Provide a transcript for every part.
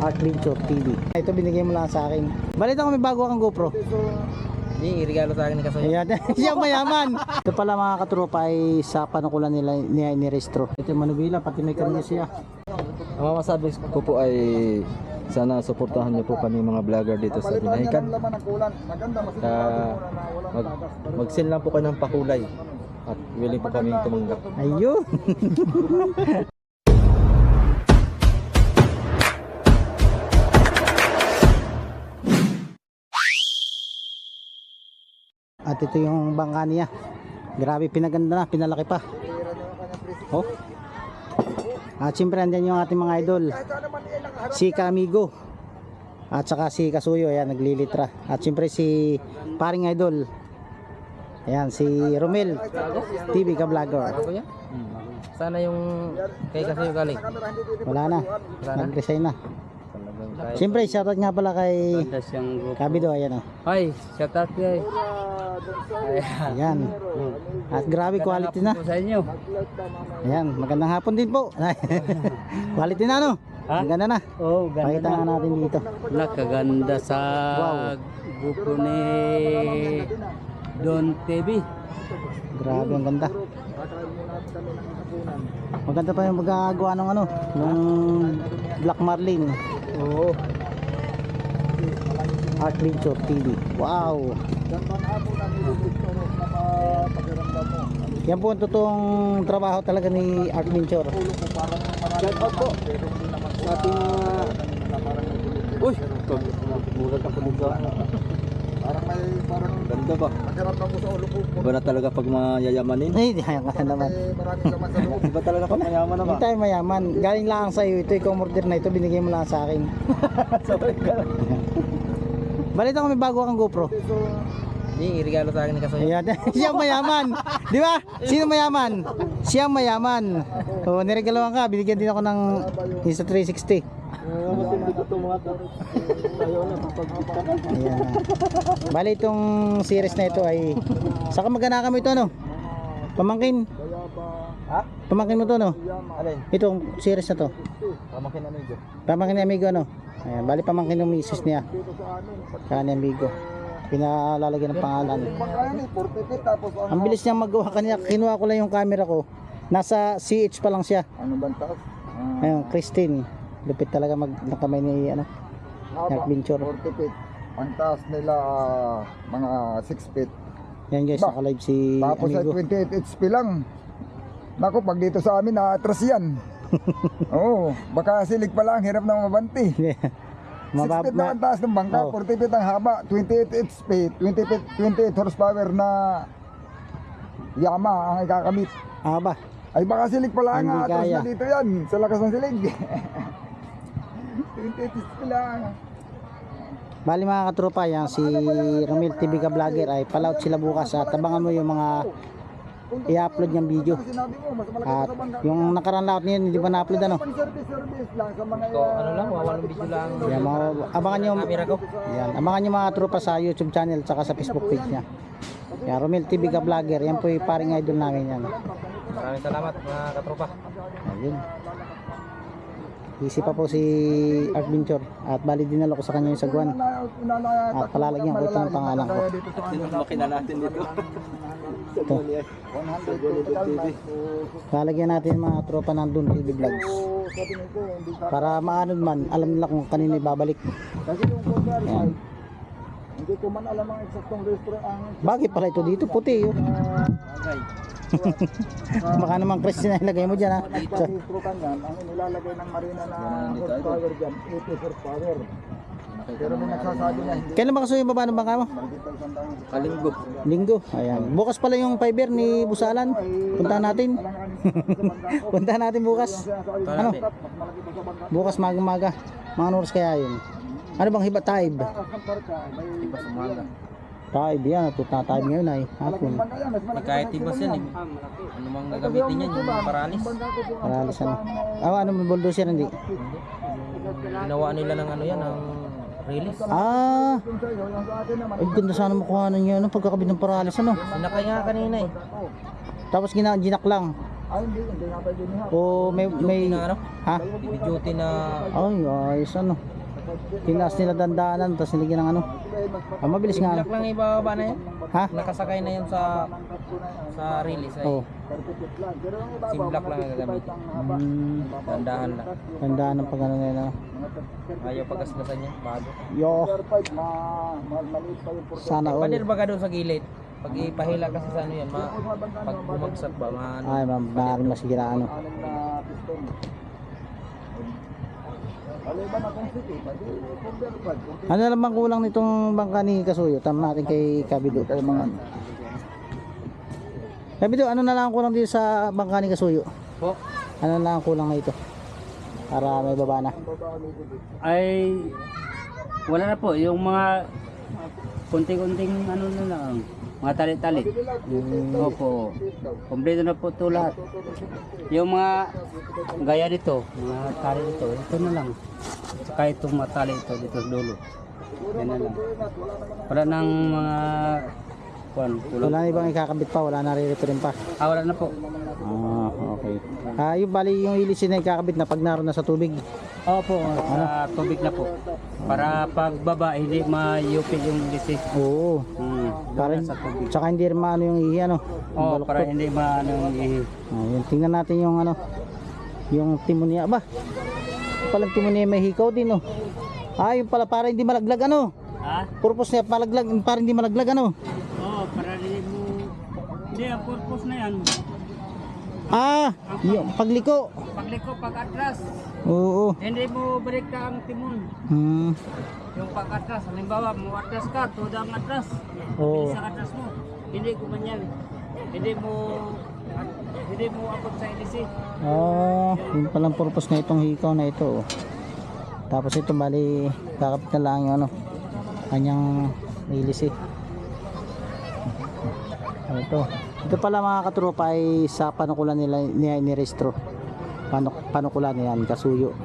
Art Venture TV. Ito binigay mo lang sa akin. Balita ko may bago kang GoPro. Hindi, regalo sa akin ni Kasoy. Ayan, siya mayaman. Ito pala mga katropa ay sa panukulan nila niya inirestro. Ito yung manubila, pati may kanya siya. Ang mamasabi ko po ay sana suportahan niyo po kami mga vlogger dito sa Binahikan. Kaya mag, mag-sell lang po kayo ng pakulay at willing po kami tumanggap. Ayun. At ito yung bangka niya. Grabe pinaganda na, pinalaki pa. Oh. At siyempre andyan yung ating mga idol. Si Kamigo. At saka si Kasuyo, ayan naglilitra. At siyempre si paring idol. Ayan si Romel TV ka vlogger. Yan? Sana yung kay Kasoy galing. Wala na? Nag-resign na. Siyempre, shoutout nga pala kay Kabido, ayan o. Ay, shout out kay. Ayan. At grabe quality na. sa inyo. Ayan, magandang hapon din po. quality na no? Ha? Maganda na. Oh, Pakita nga natin dito. Nakaganda sa Wow. grupo ni Don TV. Grabe, ang ganda. Maganda pa yung magagawa ng ano, ng Black Marlin. Oo. Art Venture TV. Wow. Yan po ang totoong trabaho talaga ni Art Venture. Shout out po sa ating mga... Uy! Mulat ako dito. Parang may parang Ganda ba? pakiramdam mo sa ulo ko. Iba na talaga pag mayayamanin. Ay, di kaya ka naman. Eh, maraming laman sa loob. Iba talaga pag mayaman na ba? Hindi tayo mayaman. Galing lang sa iyo. Ito ikaw order na ito. Binigay mo lang sa akin. Balita ko may bago kang GoPro. Hindi, regalo sa akin ni Kasoy. Ayan. Siya mayaman. Di ba? Sino mayaman? Siya mayaman. O, niregaluhan ka. Binigyan din ako ng Insta360. Ayan. Bali itong series na ito ay saka magana kami ito ano? Pamangkin. Ha? Pamangkin mo to no? Alin? Itong series na to. Pamakin na medyo. Pamangkin ni amigo ano? Ayan, bali pamangkin ng misis niya. Kaya ni amigo. Pinalalagyan ng pangalan. Kaya ni 40 feet tapos ang bilis niyang magawa kanina. Kinuha ko lang yung camera ko. Nasa CH pa lang siya. ano bang taas? Ayun, Christine. Lupit talaga mag ng kamay ni ano, haba, adventure. 40 feet. Ang taas nila ah, mga 6 feet. Yan guys, Ba? naka-live si Tapos ay amigo. 28 HP lang. Nako, pag dito sa amin, na-atras yan. Oo, baka silig pa lang, hirap na mabanti. 6 Mabab feet lang ang taas ng bangka, Oh. 40 feet ang haba, 28 HP, 20 feet, 28 horsepower na Yama ang ikakamit. Ah ba? Ay baka silig pala Hindi atras kaya. na dito yan, sa lakas ng silig. 28 HP lang. Bali mga katropa, yan si Romel TV ka vlogger ay palaut sila bukas at abangan mo yung mga i-upload niyang video. At yung nakaraan laot niya, hindi pa na-upload ano. Ito, ano lang, wawalang video lang. Yan, mga, abangan niyo. Yan, abangan niyo mga tropa sa YouTube channel tsaka sa Facebook page niya. Yan, Romel TV ka vlogger, yan po yung paring idol namin yan. Maraming salamat mga katropa. Ayun. Easy pa po si Art Venture at bali dinalo ko sa kanya yung sagwan. At palalagyan ko ito ng pangalan ko. Na natin dito. Ito. Lalagyan natin yung mga tropa ng Dun TV Vlogs. Para maano man, alam nila kung kanino ibabalik. Kasi yung cover, Ayan. hindi ko man alam ang eksaktong restaurant ang Bagay pala ito dito, puti oh. Baka naman Christian na ilagay mo dyan ha. So, restaurant yan, ang inilalagay ng marina na horsepower dyan, 80 horsepower. Pero may nagsasabi na hindi kailan ba kaso yung baba ng bangka mo? sa. Kalinggo. Linggo. Ayan. Bukas pala yung fiber ni Busalan. Puntahan natin. Puntahan natin bukas. Ano? Bukas maga-maga. Mga oras kaya yun. Ano bang hiba taib? Taib yan. Tuta taib ngayon ay. Hapon. Eh, kahit yan eh. Ano mang gagamitin yan, yung paralis. Paralis ano. Ah, ano may bulldozer hindi? Ginawa nila ng ano yan, ng release. Ah. Ay, ganda sana makuha niyo ano pagkakabit ng paralis ano. Sinakay nga kanina eh. Tapos gina ginak lang. Niya. O may, may, na ano? ha? Duty na Ay, ayos ano. Tinas nila dandaanan, tapos nilagyan ng ano. Ah, mabilis nga. Simplak lang ibababa na yan. Ha? Nakasakay na yun sa sa release ay Oo. simplak lang ang gagamitin. Hmm, Dandahan lang. tandaan ng pag ano nila. Ayaw pagkasgasan niya, bago. Yo, Ma, ma, sana all. Pader baga doon sa gilid. Pag ipahila kasi sa ano yan, ma, pag bumagsak ba, ma, ano, Ay, ma'am, maaaring masira ano. Anim na piston. Aliban akong city, pwede convert pa. Kung Ano naman kulang nitong bangka ni Kasuyo? Tama natin kay Kabido. kayo mga Kabido, ano na lang ang kulang dito sa bangka ni Kasuyo? po, Ano na lang ang kulang na ito? Para may baba na. ay wala na po yung mga kunting-kunting ano na lang mga tali-tali opo. Kompleto na po ito lahat. Yung mga gaya dito mga tali dito ito na lang. Saka itong mga tali ito dito sa dulo. Yan na lang. Wala nang mga kuan kulang Wala na ibang ikakabit pa, wala na re-repair pa. ah wala na po. Ah, okay. Ah, yung bali yung ilisin na ikakabit na pag naroon na sa tubig. opo sa tubig na po. Para pagbaba hindi mayupig yung lisi Oo. hmm, Para, sa tubig tsaka hindi rin maano yung ihi, ano. Yung oh para hindi maano yung ihi Ah, yun. Tingnan natin yung ano, yung timon niya. Ba, palang timon niya may hikaw din, oh. Ah, yung pala para hindi malaglag, ano. ha Purpose niya palaglag, para hindi malaglag, ano. Oo, para hindi mo... Hindi, ang purpose na yan. Ah, yung pagliko. Pagliko, pag-atras. Oo. Hindi mo balik ka ang timon. Hmm. Yung pag-atras, halimbawa, mo atras ka, tuda ang atras. Oo. Ang atras mo. Hindi ko man yan. Hindi mo... Hindi mo abot sa ilisi. Ah, yung palang purpose na itong hikaw na ito. oh. Tapos ito bali kakapit na lang yung ano, kanyang eh. Ano Ito. Ito pala mga katropa ay sa panukulan nila ni ni Restro. Panuk panukulan niyan kasuyo.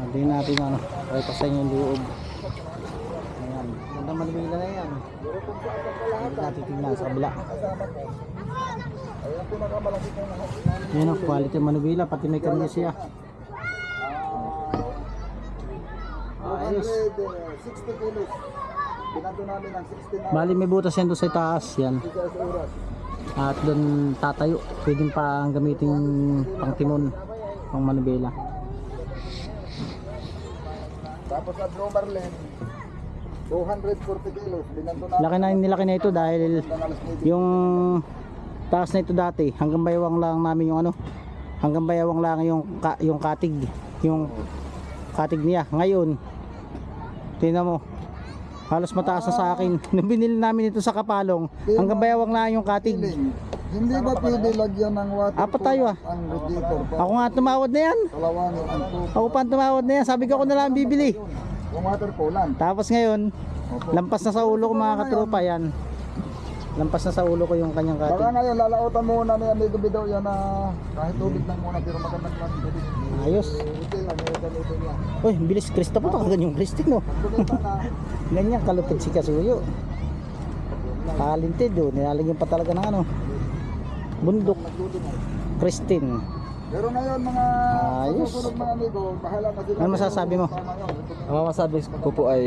Hindi natin ano, ay pasan yung loob. Ayan, ganda manila na yan. Hindi natin tingnan sa kabila. Yan ang quality manubila, pati may kanya siya. Ayos. 60 kilos. Binato namin ng 60 na Bali may butas yan doon sa taas, yan. sa oras. At doon tatayo, pwedeng pa gamitin pang timon, pang manubila. Tapos sa drummer lane, 240 kilos. Binato namin Laki na nilaki na ito dahil ng alas 9. yung taas na ito dati, hanggang bayawang lang namin yung ano, hanggang bayawang lang yung ka, yung katig, yung katig niya. Ngayon, tingnan mo, halos mataas na sa akin. Nung binili namin ito sa Kapalong, hanggang bayawang lang yung katig. Hindi ba pwede lagyan ng water Apat tayo, ah. ang radiator pa? Ako nga tumawad na yan. Ako pa tumawad na yan. Sabi ko ako na lang bibili. Water coolant. Tapos ngayon, lampas na sa ulo ko mga katropa yan. Lampas na sa ulo ko yung kanyang Baka katig. ngayon, lalautan muna ni Amigo Bidaw yan na kahit tubig lang muna pero magandang lang tubig. Ayos. Uy, bilis Kristo po. Talaga yung Kristo mo. Ganyan, kalupit si Kasuyo. Talented oh. Nilalagyan pa talaga ng ano. Bundok. Christine. pero ngayon mga Ayos. mga amigo, bahala na sila. Ano masasabi mo? Yun. Ang masasabi ko po ay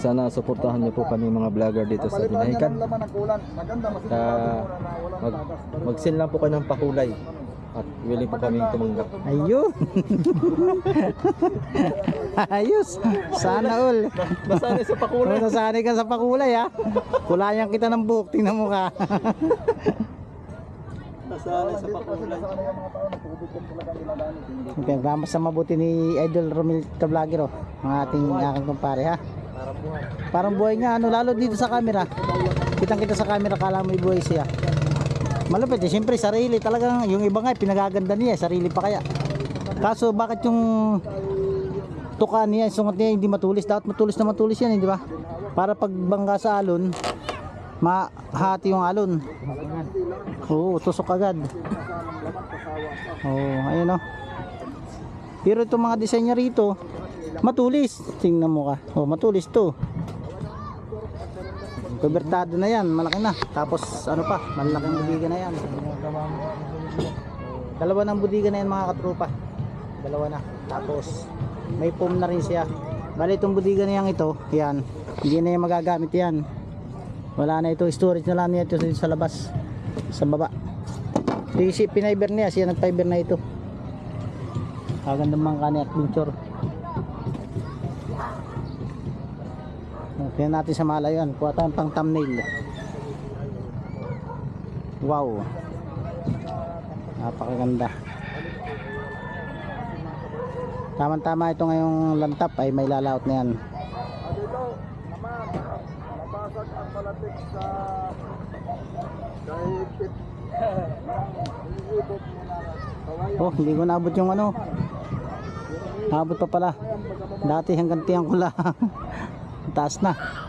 sana suportahan niyo po kami mga vlogger dito sa na walang mag, mag-send lang po kayo ng pakulay at willing po kaming tumanggap. Ayun. Ayos. Sana all. Nasanay sa pakulay. Nasanay ka sa pakulay ha. Kulayan kita ng buhok. Tingnan mo ka. Nasanay sa dito kasi sa mga mabuti ni Idol Romel Tablagero. Ang ating aking kumpare ha. Parang buhay. Parang buhay nga ano lalo dito sa camera. Kitang kita sa camera kala mo buhay siya. Malupit eh, siyempre sarili talagang yung iba nga eh, pinagaganda niya, sarili pa kaya. Kaso bakit yung tuka niya, sungat niya hindi matulis, dapat matulis na matulis yan, eh, di ba? Para pag bangga sa alon, mahati yung alon. Oo, tusok agad. Oo, ayun o. Pero itong mga design niya rito, matulis. Tingnan mo ka. Oh, matulis to. Kubertado na yan, malaki na. Tapos ano pa, malaking budiga na yan. Dalawa ng budiga na yan mga katrupa. Dalawa na. Tapos may foam na rin siya. Bali itong budiga na yan ito, yan. Hindi na yan magagamit yan. Wala na ito, storage na lang niya ito sa labas. Sa baba. Pinayber niya, siya nagfiber na ito. Kaganda mga kani adventure. Tingnan natin sa malayo yan. Kuha tayong pang thumbnail. Wow. Napakaganda. Tama-tama ito ngayong lantap ay may lalaot na yan. Dito, naman, nabasag ang palatik sa kawayan. Oh, hindi ko naabot yung ano. Naabot pa pala. Dati hanggang tiyang ko lang. Taas na. Na na.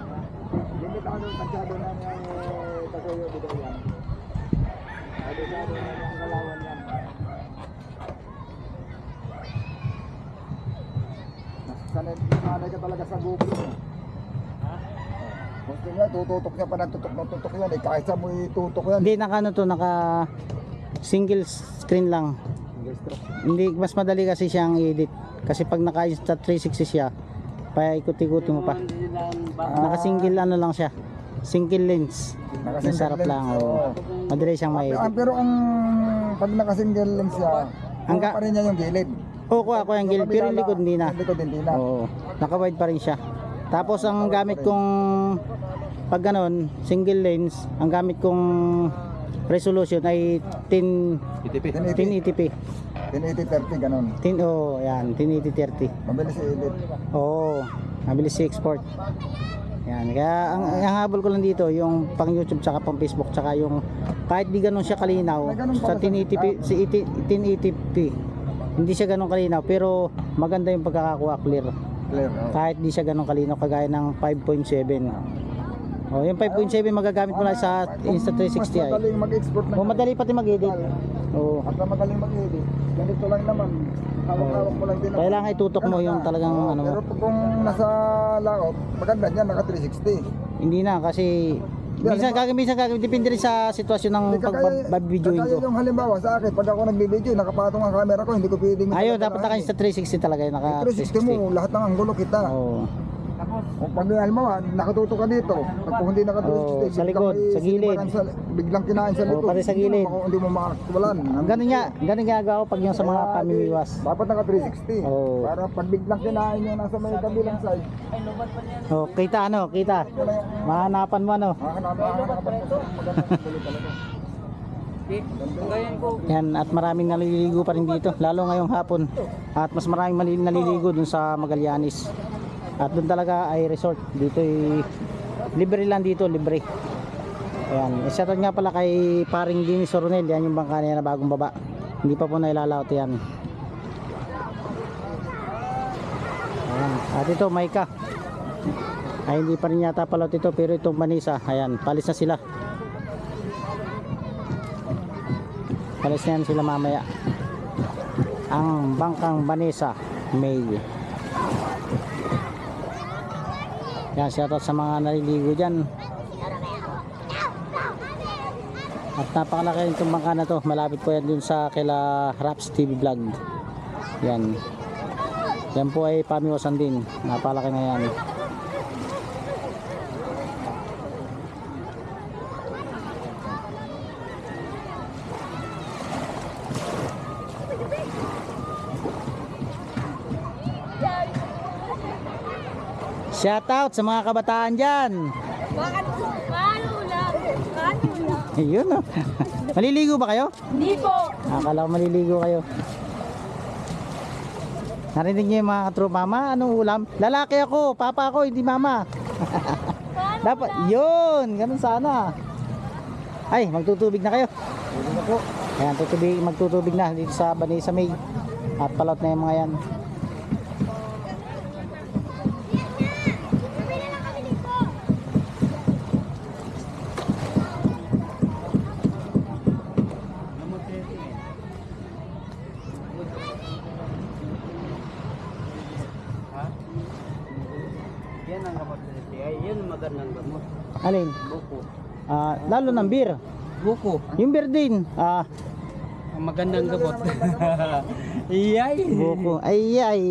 Sanay, ka talaga sa GoPro. Gusto niya, tututok niya pa ng tutok ng tutok yan. Eh, kahit sa mo itutok yan. Hindi naka ano to, naka single screen lang. Hindi mas madali kasi siyang i-edit. Kasi pag naka insta 360 siya, paikot-ikot mo pa. Hindi lang ba- Naka single ano lang siya. Single lens. Nakasingle Masarap lens, lang. oo. Oh. Madali siyang Ah, ma-edit. pero ang pag nakasingle lens siya, Ang ga- pa rin niya yung gilid. Oo, kuha ko yung gilid. Pero yung likod hindi na. Likod hindi na. Oo. Naka-wide pa rin siya. Tapos ang gamit kong pag ganon, single lens, ang gamit kong resolution ay 10 ITP. 1080p. 1080 30 ganun. 10 oh, yan, 1080 Mabilis i-edit. Oo, mabilis si export. Yan, kaya ang, ang habol ko lang dito yung pang YouTube tsaka pang Facebook tsaka yung kahit di ganun siya kalinaw May ganun sa pala sa- 1080p, si 1080p hindi siya ganun kalinaw pero maganda yung pagkakakuha clear. Clear. oh. kahit di siya ganun kalinaw kagaya ng 5.7 oh yung 5.7 magagamit mo lang sa Insta360 Mas ay madaling mag-export na. oh, madali pati mag-edit oh. At na madaling mag-edit. Ganito lang naman. Hawak-hawak mo lang din. ang- kailangan itutok mo yung talagang Oo, ano mo Pero kung nasa laot, maganda niyan, naka 360. hindi na kasi minsan gagawin minsan gagawin depende rin sa sitwasyon ng kagaya ko yung halimbawa sa akin, pag ako nagbibideo, nakapatong ang camera ko, hindi ko pwedeng ayun dapat naka Insta 360 talaga naka 360 mo, 360 lahat ng anggulo kita. oh. Kung pag halimbawa, nakatutok ka dito, pag kung hindi naka 360, Oo, sa biglang likod, may sa gilid. Sa, biglang kinain sa Oo, likod. pati sa Hindi gilid. mo- Hindi mo makakawalan. ganun nga ganun ginagawa ko pag yung sa mga Kaya, pamimiwas di- Dapat naka 360. Oo. Para pag biglang kinain yung nasa may kabilang side, oh kita ano kita mahanapan mo ano makakanapan mo sa magandang anggulo talaga. Yan, at maraming naliligo pa rin dito, lalo ngayong hapon. At mas maraming mali- naliligo dun sa Magallanes. At dun talaga ay resort. Dito ay libre lang dito, libre. Ayan, shoutout nga pala kay paring Dini Soronel, yan yung bangka niya na bagong baba. Hindi pa po nailalaot yan. Ayan, at ito Maika. Ay hindi pa rin yata palaut ito pero itong Manisa, ayan, palis na sila. Palis na yan sila mamaya. Ang bangkang Vanessa May. Yan, shoutout sa mga naliligo dyan. At napakalaki itong bangka na to. Malapit po yan dun sa kila Raps TV Vlog. Yan. Yan po ay pamiwasan din. Napalaki na yan. Shoutout sa mga kabataan dyan. Bakit? Paano lang? Paano lang? Ayun oh. Maliligo ba kayo? Hindi po. Akala ko maliligo kayo. Narinig niyo yung mga katropa, mama, anong ulam? Lalaki ako, papa ako, hindi mama. Paano Dapat, yun, ganun sana. Ay, magtutubig na kayo. Ayan, tutubig, magtutubig na dito sa Banisa May. At palot na yung mga yan. Yan ang gamot Ay, yun Ayun ang magandang gamot. Alin? Buko. Ah, lalo ng beer. Buko. Yung beer din. Ah, Ang magandang gamot. Iyay. buko. Ay, ay.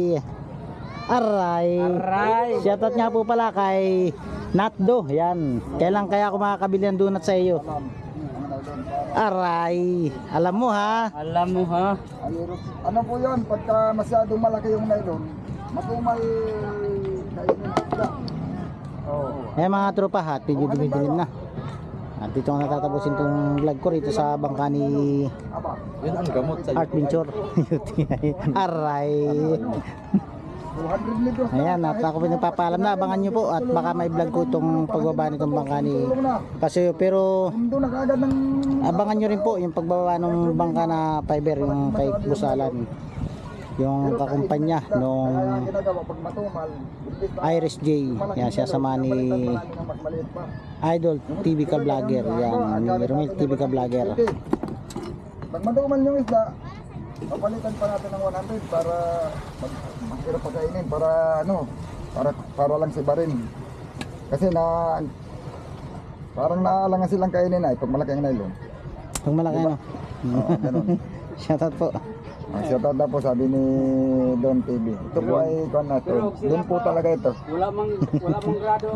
Aray. Aray. Shoutout nga po pala kay Natdo. Yan. Kailan kaya ako makakabili ng donut sa iyo? Aray. Alam mo ha? Alam mo ha? Ano po yun? Pagka masyadong malaki yung nylon, matumal kainin ng. Eh mga tropa ha, medyo dumidilim na. At dito ko natatapusin tong vlog ko rito sa bangka ni Yun ang gamot sa Art Venture. Aray. 200 litros na. Ayan, at ako pinagpapaalam na. Abangan nyo po at baka may vlog ko itong pagbaba nitong bangka ni. Paseo. Pero abangan nyo rin po yung pagbaba ng bangka na fiber, yung kay Busalan. Yung kakumpanya nung Iris J. Yan, siya sama ni. Idol TV ka vlogger. Yan, ni Romel TV ka vlogger. Pag matumal yung isda, papalitan pa natin ng 100 para mahirap pagkainin para ano, para para lang si Barin. Kasi na parang naalangan silang kainin ay pag malaki ang nylon. Pag malaki ano. Oo, ganun. Shoutout po. Ang shoutout na po sabi ni Don TV. Ito po ay kwan na to. Doon po talaga ito. Wala mang wala mang grado